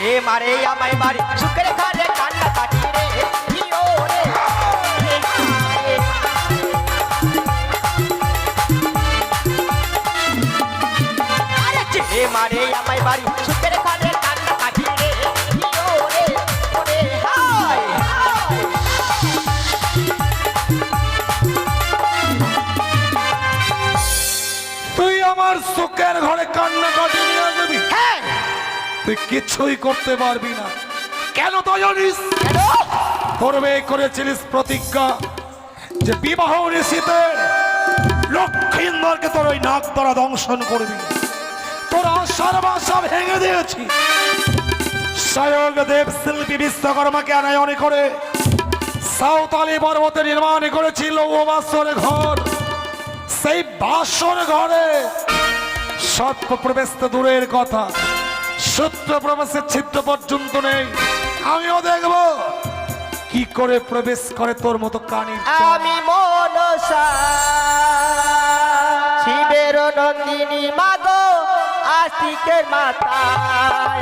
মারে, আমায় বাড়ি সুখের ঘরে রে রে। রে মারে, আমায় বাড়ি সুখের কাটি রে রে। তুই আমার সুখের ঘরে কান্না কাটি তুই কিছুই করতে পারবি না। কেন তো জানিস? করবে করেছিলিস প্রতিজ্ঞা যে বিবাহ নিশীতে লক্ষ্মীন্দরকে তোর ওই নাক দ্বারা দংশন করবি। তোর আশার বাসা ভেঙে দিয়েছি। স্বয়ং দেব শিল্পী বিশ্বকর্মাকে আনায়নে করে সাঁওতালি পর্বতে নির্মাণ করেছিল ও বাসর ঘর। সেই বাসর ঘরে সত্য প্রবেশ তো দূরের কথা। সত্য প্রবেশের ছিদ্র পর্যন্ত নেই। আমিও দেখব। কি করে প্রবেশ করে তোর মতো কানি আমি মনসা, শিবের নন্দিনী মাগো আস্তিকের মাতায়।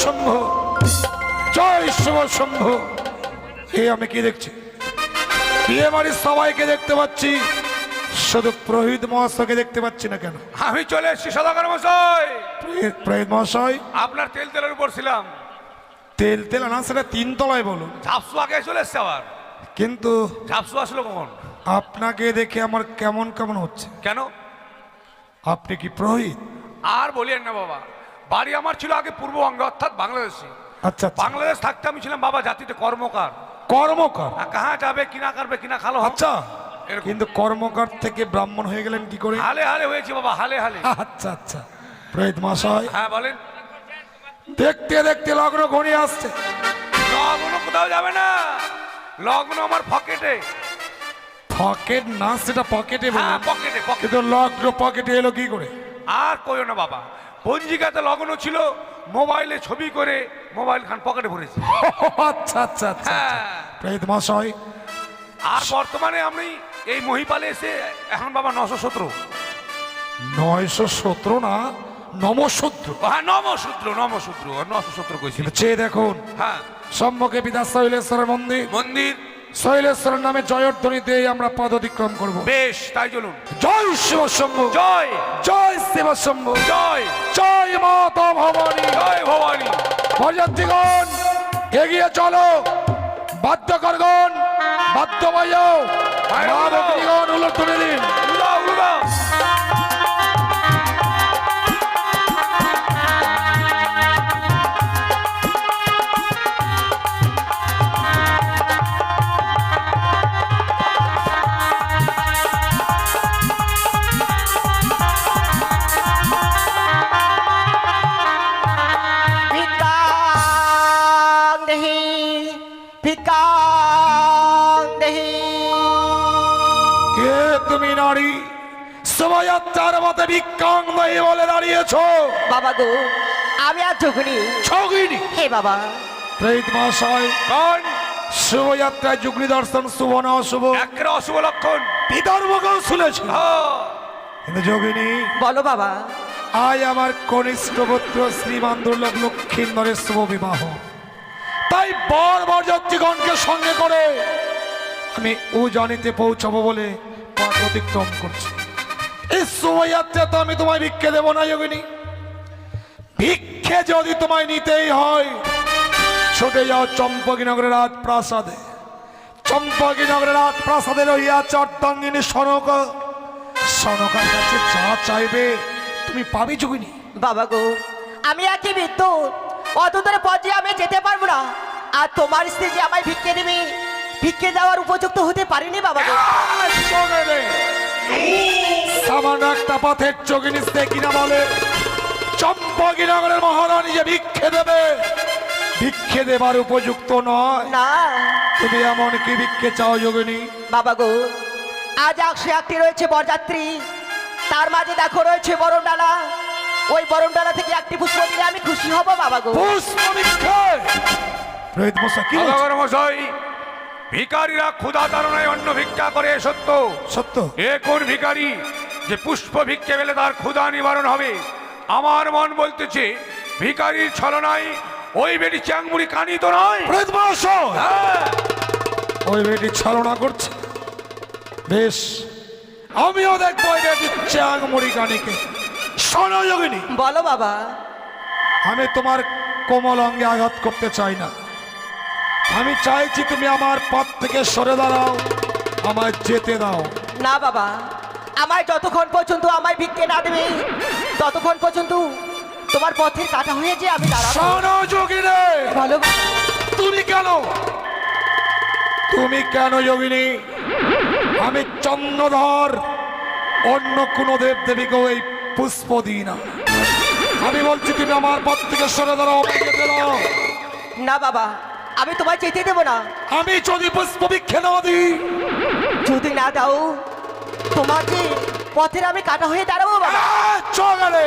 শম্ভ জয় শিব শম্ভ এ আমি কি দেখছি? বিয়ে বাড়ির সবাইকে দেখতে পাচ্ছি। শুধু প্রহিত মহাশয়কে দেখতে পাচ্ছি না কেন? আমি চলে এসেছি সদাগর মশাই প্রহিত- প্রহিত মহাশয়? আপনার তেল তেলের উপর ছিলাম। তেল তেল না সেটা তিন তলায় বলুন। ঝাপসু আগে চলে এসছে আবার। কিন্তু ঝাপসু আসলো কখন? আপনাকে দেখে আমার কেমন কেমন হচ্ছে? কেন? আপনি কি প্রহিত? আর বলিয়েন না বাবা। বাড়ি আমার ছিল আগে পূর্ববঙ্গে অর্থাৎ বাংলাদেশে। আচ্ছা আচ্ছা। বাংলাদেশ থাকতে আমি ছিলাম বাবা জাতিতে কর্মকার। কর্মকার আর কাহা যাবে কিনা করবে কিনা খালো। আচ্ছা কিন্তু কর্মকার থেকে ব্রাহ্মণ হয়ে গেলেন কি করে? হালে হালে হয়েছে বাবা হালে হালে। আচ্ছা আচ্ছা। প্রহিত মহাশয় হ্যাঁ বলেন। দেখতে দেখতে লগ্ন ঘনিয়ে আসছে। লগ্ন কোথাও যাবে না। লগ্ন আমার পকেটে। পকেট না সেটা পকেটে হ্যাঁ পকেটে পকেটে। কিন্তু লগ্ন পকেটে এলো কি করে? আর কইও না বাবা পঞ্জিকাতে লগ্ন ছিল মোবাইলে ছবি করে মোবাইল খান পকেটে ভরেছি। আচ্ছা আচ্ছা আচ্ছা হ্যাঁ। প্রহিত মহাশয়। আর বর্তমানে আমি এই মহিপালে এসে এখন বাবা নশো সতেরো। নয়শো সতেরো না নমসূত্র হ্যাঁ নমসূত্র নমসূত্র নশো সতেরো কইছি। কিন্তু চেয়ে দেখুন হ্যাঁ। সম্মুখে শৈলেশ্বরের মন্দির। মন্দির। শৈলেশ্বরের নামে জয়ধ্বনি দিয়ে আমরা পদ অতিক্রম করব। বেশ তাই চলুন। জয় শিব শম্ভু। জয়। জয় শিব শম্ভু। জয়। জয় মাতা ভবানী। জয় ভবানী। বরযাত্রীগণ এগিয়ে চলো। বাদ্যকরগণ বাদ্য বাজাও উলট তুলে দিন। শোভাযাত্রার মতে বিজ্ঞান নয় বলে দাঁড়িয়েছ। বাবা গো আমি আর যোগিনী ছগিনী হে বাবা। প্রেত মহাশয় কারণ শোভাযাত্রায় যুগ্নি দর্শন শুভ না অশুভ। একের অশুভ লক্ষণ। মুখেও শুনেছি। হ্যাঁ। কিন্তু যোগিনী বলো বাবা। আজ আমার কনিষ্ঠ পুত্র শ্রীমান দুর্লভ লক্ষ্মীন্দরের শুভ বিবাহ। তাই বর বরযাত্রীগণকে সঙ্গে করে আমি উজানিতে পৌঁছাবো বলে পথ অতিক্রম করছি। এই শোভাযাত্রা তো আমি তোমায় ভিক্ষে দেবো না যোগিনী। ভিক্ষে যদি তোমায় নিতেই হয় ছুটে যাও চম্পকীনগরের রাজপ্রাসাদে। চম্পকীনগরের রাজপ্রাসাদের হইয়া চট্টাঙ্গিনী সনক। সনকার কাছে যা চাইবে তুমি পাবে যোগিনী। বাবা গো আমি একই বিদ্যুৎ অত দূরে পর্যায়ে আমি যেতে পারব না। আর তোমার স্ত্রী যে আমায় ভিক্ষে দেবে ভিক্ষে দেওয়ার উপযুক্ত হতে পারিনি বাবা গো। সামান্য একটা পথের চোখে নিচ্ছে কিনা বলে চম্পকীনগরের মহারানী যে ভিক্ষে দেবে ভিক্ষে দেবার উপযুক্ত নয়। না। তুমি এমন কি ভিক্ষে চাও যোগিনী? বাবা গো আজ একশো একটি রয়েছে বরযাত্রী। তার মাঝে দেখো রয়েছে বরণ ডালা ওই বরণ ডালা থেকে একটি পুষ্প দিলে আমি খুশি হব বাবা গো। পুষ্প ভিক্ষে! রোহিত মশা কি? মশাই ভিকারীরা ক্ষুধা তাড়নায় অন্ন ভিক্ষা করে সত্য? সত্য। এ কোন ভিখারি যে পুষ্প ভিক্ষে পেলে তার ক্ষুধা নিবারণ হবে? আমার মন বলতেছে ভিখারির ছলনায় ওই বেটি চ্যাংমুড়ি কানি তো নয় হ্যাঁ, ওই বেটি ছলনা করছে। বেশ আমিও দেখব ওই বেটি চাং মুড়ি কানিকে। শোনো যোগিনী। বলো বাবা। আমি তোমার কোমল অঙ্গে আঘাত করতে চাই না। আমি চাইছি তুমি আমার পথ থেকে সরে দাঁড়াও আমায় যেতে দাও। না বাবা আমায় যতক্ষণ পর্যন্ত আমায় ভিক্ষে না দেবে ততক্ষণ পর্যন্ত তোমার পথের কাটা হয়ে যে আমি দাঁড়াবো। যোগিনী বলো। তুমি কেন? তুমি কেন যোগিনী? আমি চন্দ্রধর অন্য কোনো দেব দেবীকেও এই পুষ্প দিই না। আমি বলছি তুমি আমার পথ থেকে সরে দাঁড়াও না বাবা আমি তোমায় যেতে দেবো না। আমি যদি পুষ্প ভিক্ষে না দিই। যদি না দাও তোমাকে পথের আমি কাটা হয়ে দাঁড়াবো বাবা। চলে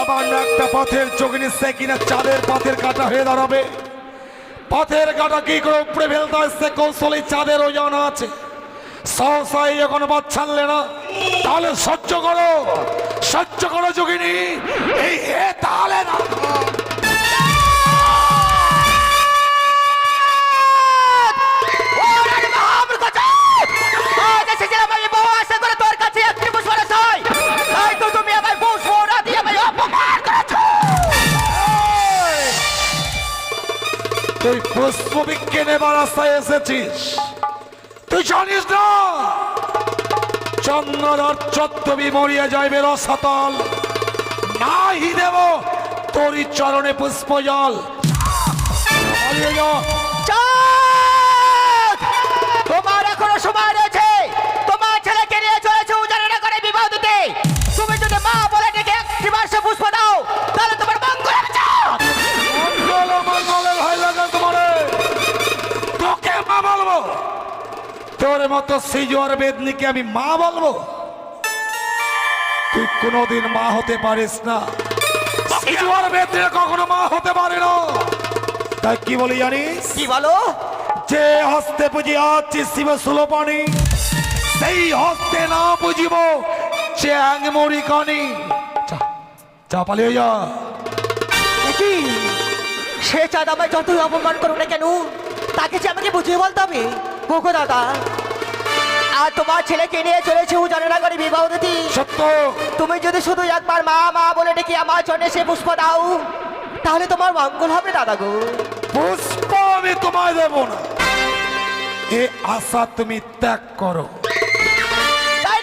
আবার একটা পথের চোখে সে কিনা চাঁদের পথের কাটা হয়ে দাঁড়াবে। পথের কাটা কি করে উপরে ফেলতে হয় সে কৌশলে চাঁদের ওজন আছে। সহসাই যখন বাদ ছাড়লে না তাহলে সহ্য করো। সহ্য করো যোগিনী। এই হে তাহলে না। তুই পুষ্প বিজ্ঞে নেবার রাস্তায় এসেছিস। তুই জানিস না? চন্দ্রধর চত্ববি মরিয়া যাইবে রসাতল। নাহি দেব তোর চরণে পুষ্প তোর মতো সিজোয়ার বেদনিকে আমি মা বলব। তুই কোনোদিন মা হতে পারিস না। সিজোয়ার বেদনি কখনো মা হতে পারে না। তাই কি বলি জানিস? কি বলো? যে হস্তে পুজি আছি শিব সুলোপানি সেই হস্তে না বুঝিব চ্যাং মরি কানি। যা পালিয়ে যা। কি সে চাঁদ আমায় যতই অপমান করুক না কেন তাকে যে আমাকে বুঝিয়ে বলতে হবে। ওগো দাদা আর তোমার ছেলেকে নিয়ে চলেছে উজানা করে বিবাহ দিতে সত্য। তুমি যদি শুধু একবার মা মা বলে ডেকে আমার জন্য সে পুষ্প দাও তাহলে তোমার মঙ্গল হবে দাদা গো। পুষ্প আমি তোমায় দেব না। এ আশা তুমি ত্যাগ করো। তাই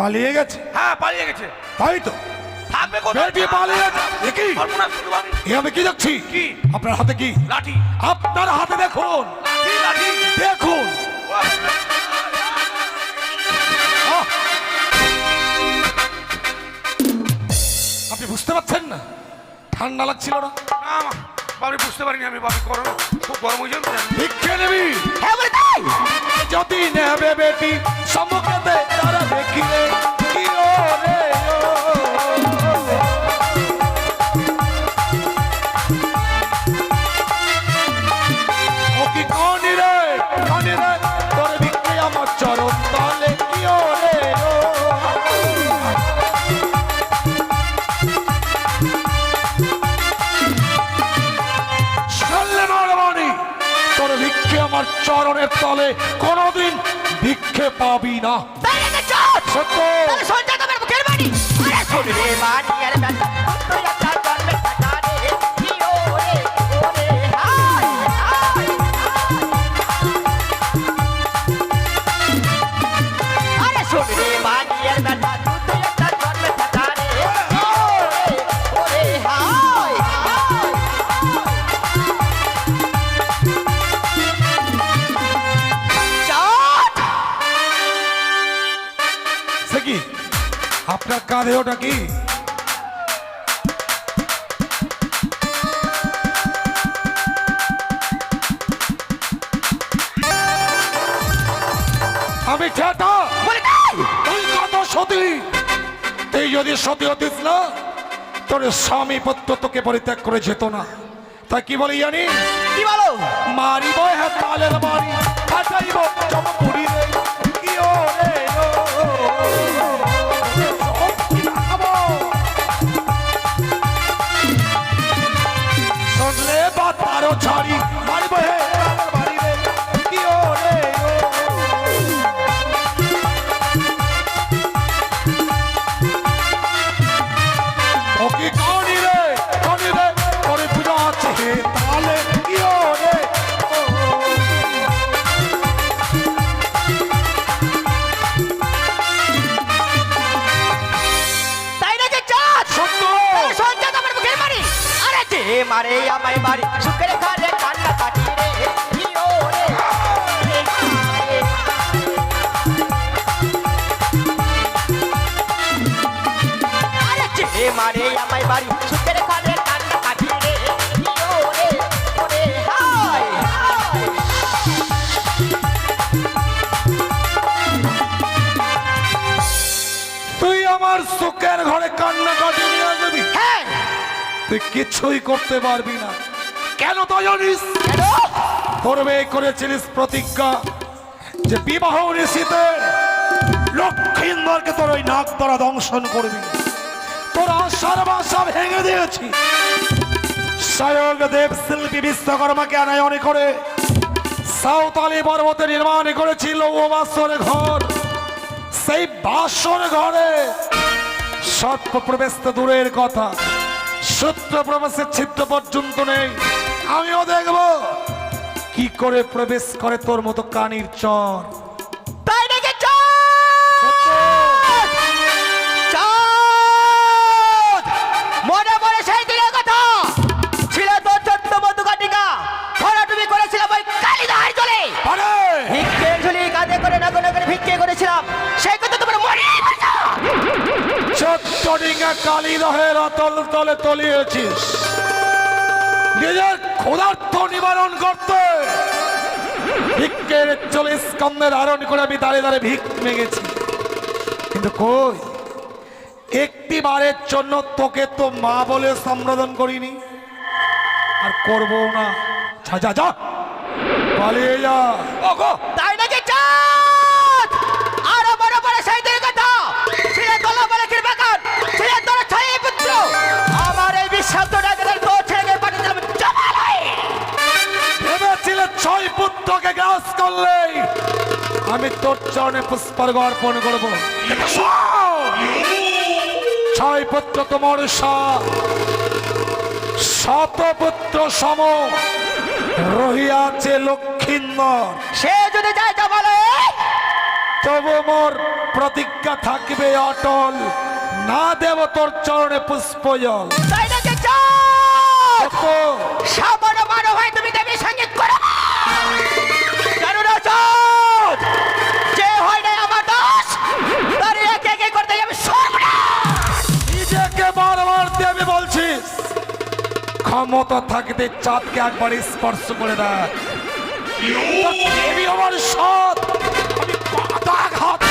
পালিয়ে গেছে। হ্যাঁ পালিয়ে গেছে। তাই তো? থাকবে কোথায়? বেটি পালিয়ে গেছে। এ কি? সর্বনাশ করব আমি। কি দেখছি? কি? আপনার হাতে কি? লাঠি। আপনার হাতে দেখুন। লাঠি? দেখুন! আপনি বুঝতে পারছেন না? ঠান্ডা লাগছিল না? না মা, বাবরি বুঝতে পারিনি আমি বাবি করো খুব গরম হয়ে যাবে ভিক্ষে নেবি? হ্যাঁ যদি নেবে বেটি সম্মুখে তারা দেখিলে কি তলে কোনোদিন ভিক্ষে পাবি না। সত্য। সঞ্জয় তোমার মুখের বাড়ি? আরে শোন রে বাড়ি আর আপনার কাঁধে ওটা কি? আমি ঠেটা তুই কত সতী? তুই যদি সতী হতিস না তোর স্বামী পত্র তোকে পরিত্যাগ করে যেত না। তাই কি বলি জানি কি বলো? মারিব হ্যাঁ তালের মারি মারে, আমায় বাড়ি সুখের ঘরে কান্না কাটি রে মারে, আমায় বাড়ি সুখের ঘরে কান্না কাটি রে তুই আমার সুখের ঘরে কান্না তুই কিছুই করতে পারবি না। কেন তো জানিস কেন? করেছিলিস প্রতিজ্ঞা যে বিবাহ নিশীতে লক্ষ্মীন্দরকে তোর ওই নাক দ্বারা দংশন করবি। তোর আশার বাসা ভেঙে দিয়েছি। সায়ক দেব শিল্পী বিশ্বকর্মাকে আনায়নে করে সাঁওতালি পর্বতে নির্মাণ করেছিল ও বাসর ঘর। সেই বাসর ঘরে সত্য প্রবেশ তো দূরের কথা। সত্য প্রবেশের ছিদ্র পর্যন্ত নেই। আমিও দেখব। কি করে প্রবেশ করে তোর মতো কানির চর? চট্টডিঙ্গা কালী রহের অতল তলে তলিয়েছিস। নিজের ক্ষুধার্থ নিবারণ করতে। ভিক্ষের চল্লিশ কন্দে ধারণ করে আমি দাঁড়িয়ে দাঁড়িয়ে ভিক মেগেছি। কিন্তু কই? একটি বারের জন্য তোকে তো মা বলে সম্বোধন করিনি। আর করব না। যা যা যা। পালিয়ে যা। পাঠিয়ে দিলাম। ভেবেছিলে ছয় পুত্রকে গ্রাস আমি তোর চরণে পুষ্পার্ঘ অর্পণ করব। ছয় পুত্র তোমার শত পুত্র সম রহিয়াছে লক্ষ্মীন্দর সে যদি যায় জমালয় তবু মোর প্রতিজ্ঞা থাকবে অটল। না দেব তোর চরণে পুষ্প সামান্য মানব হয়, তুমি দেবী সংগীত করো। ক্ষমতা থাকতে চাঁদকে একবার স্পর্শ করে দেয়। আমার সৎ, আমি পাদাঘাত করে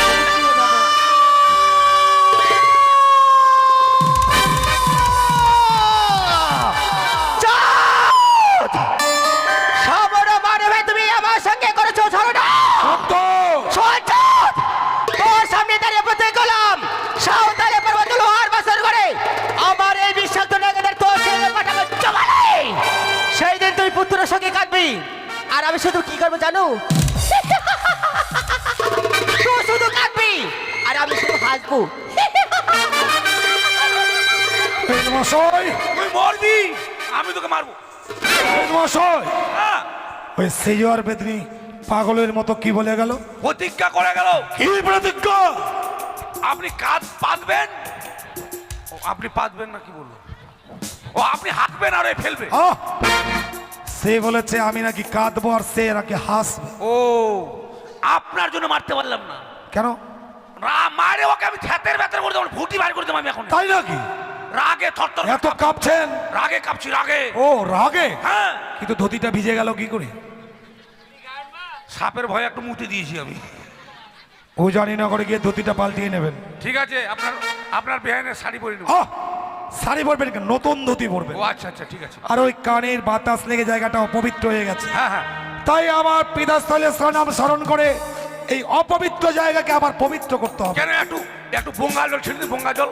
শুধু কি করব জানো? শুধু কাটবি আর আমি শুধু হাসবো। মশাই তুই মরবি আমি তোকে মারবো। এই মশাই হ্যাঁ। ওই বেদনি পাগলের মতো কি বলে গেল? প্রতিজ্ঞা করে গেল। কি প্রতিজ্ঞা? আপনি কাজ পাতবেন ও আপনি পাতবেন না কি বলল ও আপনি হাঁকবেন আর এ ফেলবে! সে বলেছে আমি নাকি কাঁদবো আর সে নাকি হাসবে। ও আপনার জন্য মারতে পারলাম না। কেন? মারে ওকে আমি ছাতের ভেতরে করে দেবো ফুটি বার করে দেবো আমি এখন। তাই নাকি? রাগে থরথর এত কাঁপছেন? রাগে কাঁপছি রাগে। ও রাগে? হ্যাঁ। কিন্তু ধুতিটা ভিজে গেল কি করে? সাপের ভয়ে একটু মুতে দিয়েছি আমি। ও জানি না করে গিয়ে ধুতিটা পাল্টিয়ে নেবেন। ঠিক আছে আপনার আপনার বেহানের শাড়ি পরে নেব! শাড়ি পরবেন নতুন ধুতি পরবেন। ও আচ্ছা আচ্ছা ঠিক আছে। আর ওই কানের বাতাস লেগে জায়গাটা অপবিত্র হয়ে গেছে। হ্যাঁ হ্যাঁ। তাই আমার পিতাস্থলে স্নানাম স্মরণ করে এই অপবিত্র জায়গাকে আবার পবিত্র করতে হবে। কেন একটু একটু গঙ্গা জল ছেড়ে গঙ্গা জল।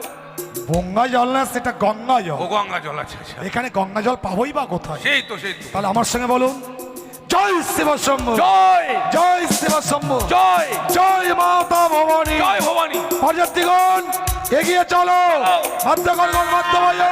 গঙ্গা জল না সেটা গঙ্গা ও জল গঙ্গা জল আছে আচ্ছা। এখানে গঙ্গা জল পাবোই বা কোথায়? সেই তো সেই তাহলে আমার সঙ্গে বলুন জয় শিব শম্ভু। জয়। জয় শিব শম্ভু। জয়। জয় মাতা ভবানী। জয় ভবানী। পর্যাপ্তিগণ এগিয়ে চলো। বাধ্য করব বাধ্য হয়ে